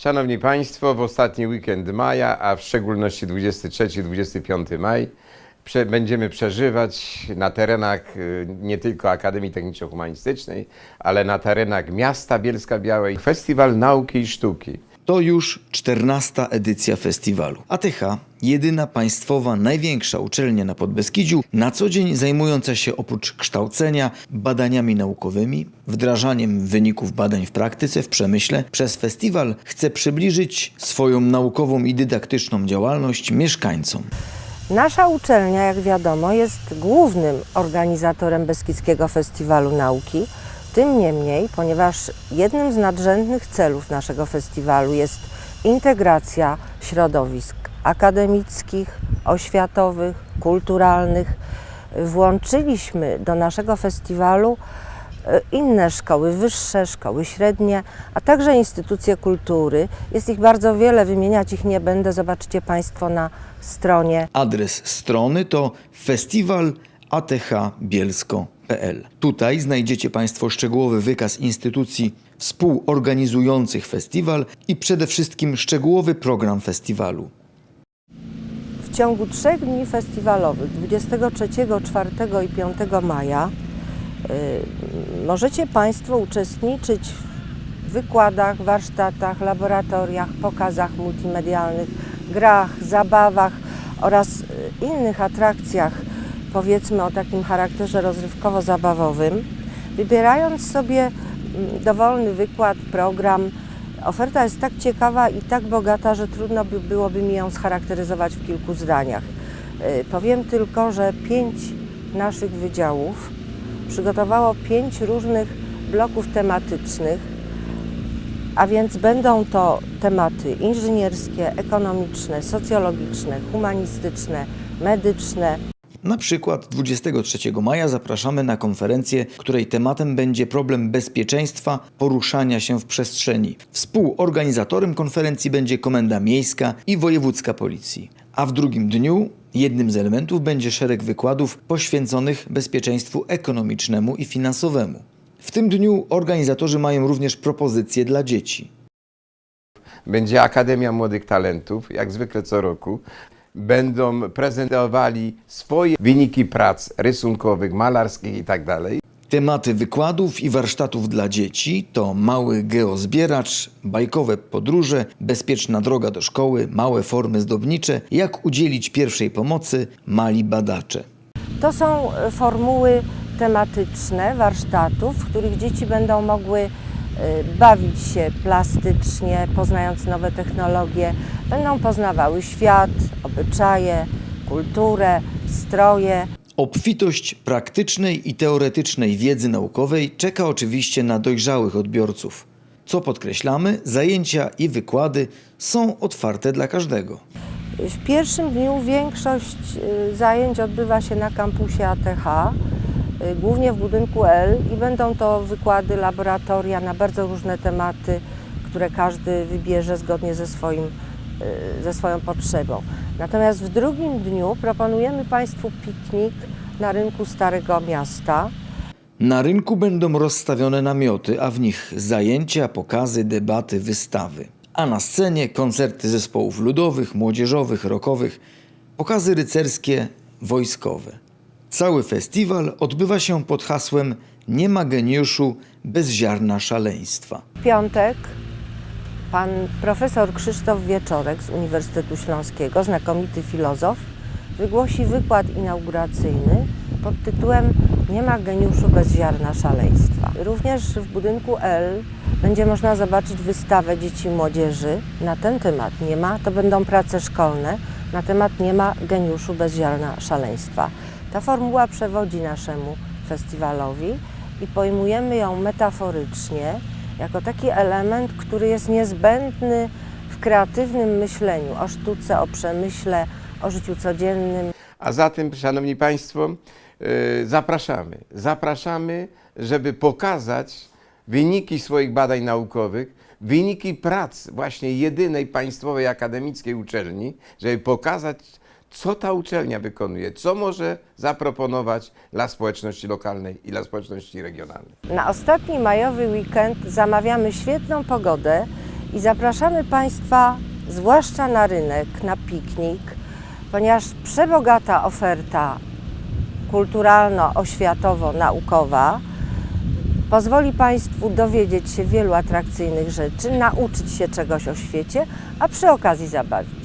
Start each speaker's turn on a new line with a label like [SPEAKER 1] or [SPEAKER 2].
[SPEAKER 1] Szanowni Państwo, w ostatni weekend maja, a w szczególności 23-25 maj, prze, będziemy przeżywać na terenach y, nie tylko Akademii Techniczno-Humanistycznej, ale na terenach miasta Bielska Białej Festiwal Nauki i Sztuki.
[SPEAKER 2] To już 14. edycja festiwalu. ATH, jedyna państwowa, największa uczelnia na Podbeskidziu, na co dzień zajmująca się oprócz kształcenia badaniami naukowymi, wdrażaniem wyników badań w praktyce, w przemyśle, przez festiwal chce przybliżyć swoją naukową i dydaktyczną działalność mieszkańcom.
[SPEAKER 3] Nasza uczelnia, jak wiadomo, jest głównym organizatorem Beskidzkiego Festiwalu Nauki. Tym niemniej, ponieważ jednym z nadrzędnych celów naszego festiwalu jest integracja środowisk akademickich, oświatowych, kulturalnych, włączyliśmy do naszego festiwalu e, inne szkoły wyższe, szkoły średnie, a także instytucje kultury. Jest ich bardzo wiele, wymieniać ich nie będę, zobaczycie Państwo na stronie.
[SPEAKER 2] Adres strony to Tutaj znajdziecie Państwo szczegółowy wykaz instytucji współorganizujących festiwal i przede wszystkim szczegółowy program festiwalu.
[SPEAKER 3] W ciągu trzech dni festiwalowych 23, 4 i 5 maja y, możecie Państwo uczestniczyć w wykładach, warsztatach, laboratoriach, pokazach multimedialnych, grach, zabawach oraz y, innych atrakcjach, powiedzmy o takim charakterze rozrywkowo-zabawowym, wybierając sobie mm, dowolny wykład, program. Oferta jest tak ciekawa i tak bogata, że trudno by byłoby mi ją scharakteryzować w kilku zdaniach. Y, Powiem tylko, że pięć naszych wydziałów przygotowało pięć różnych bloków tematycznych, a więc będą to tematy inżynierskie, ekonomiczne, socjologiczne, humanistyczne, medyczne,
[SPEAKER 2] Na przykład 23 maja zapraszamy na konferencję, której tematem będzie problem bezpieczeństwa poruszania się w przestrzeni. Współorganizatorem konferencji będzie Komenda Miejska i Wojewódzka Policji. A w drugim dniu jednym z elementów będzie szereg wykładów poświęconych bezpieczeństwu ekonomicznemu i finansowemu. W tym dniu organizatorzy mają również propozycje dla dzieci.
[SPEAKER 1] Będzie Akademia Młodych Talentów, jak zwykle co roku. Będą prezentowali swoje wyniki prac rysunkowych, malarskich i tak.
[SPEAKER 2] Tematy wykładów i warsztatów dla dzieci to mały geozbieracz, bajkowe podróże, bezpieczna droga do szkoły, małe formy zdobnicze, jak udzielić pierwszej pomocy, mali badacze.
[SPEAKER 3] To są e, formuły tematyczne warsztatów, w których dzieci będą mogły bawić się plastycznie, poznając nowe technologie, będą poznawały świat, obyczaje, kulturę, stroje.
[SPEAKER 2] Obfitość praktycznej i teoretycznej wiedzy naukowej czeka oczywiście na dojrzałych odbiorców. Co podkreślamy, zajęcia i wykłady są otwarte dla każdego.
[SPEAKER 3] W pierwszym dniu większość y, zajęć odbywa się na kampusie ATH, y, głównie w budynku L i będą to wykłady, laboratoria na bardzo różne tematy, które każdy wybierze zgodnie ze, swoim, y, ze swoją potrzebą. Natomiast w drugim dniu proponujemy Państwu piknik na rynku Starego Miasta.
[SPEAKER 2] Na rynku będą rozstawione namioty, a w nich zajęcia, pokazy, debaty, wystawy. A na scenie koncerty zespołów ludowych, młodzieżowych, rockowych, pokazy rycerskie, wojskowe. Cały festiwal odbywa się pod hasłem Nie ma geniuszu bez ziarna szaleństwa.
[SPEAKER 3] W piątek pan profesor Krzysztof Wieczorek z Uniwersytetu Śląskiego, znakomity filozof, wygłosi wykład inauguracyjny pod tytułem Nie ma geniuszu bez ziarna szaleństwa. Również w budynku L będzie można zobaczyć wystawę dzieci i młodzieży na ten temat. Nie ma, to będą prace szkolne na temat Nie ma geniuszu bez ziarna szaleństwa. Ta formuła przewodzi naszemu festiwalowi i pojmujemy ją metaforycznie jako taki element, który jest niezbędny w kreatywnym myśleniu o sztuce, o przemyśle, o życiu codziennym.
[SPEAKER 1] A zatem, Szanowni Państwo, yy, zapraszamy. Zapraszamy, żeby pokazać wyniki swoich badań naukowych, wyniki prac właśnie jedynej państwowej akademickiej uczelni, żeby pokazać, co ta uczelnia wykonuje, co może zaproponować dla społeczności lokalnej i dla społeczności regionalnej.
[SPEAKER 3] Na ostatni majowy weekend zamawiamy świetną pogodę I zapraszamy Państwa zwłaszcza na rynek, na piknik, ponieważ przebogata oferta kulturalno-oświatowo-naukowa pozwoli Państwu dowiedzieć się wielu atrakcyjnych rzeczy, nauczyć się czegoś o świecie, a przy okazji zabawić.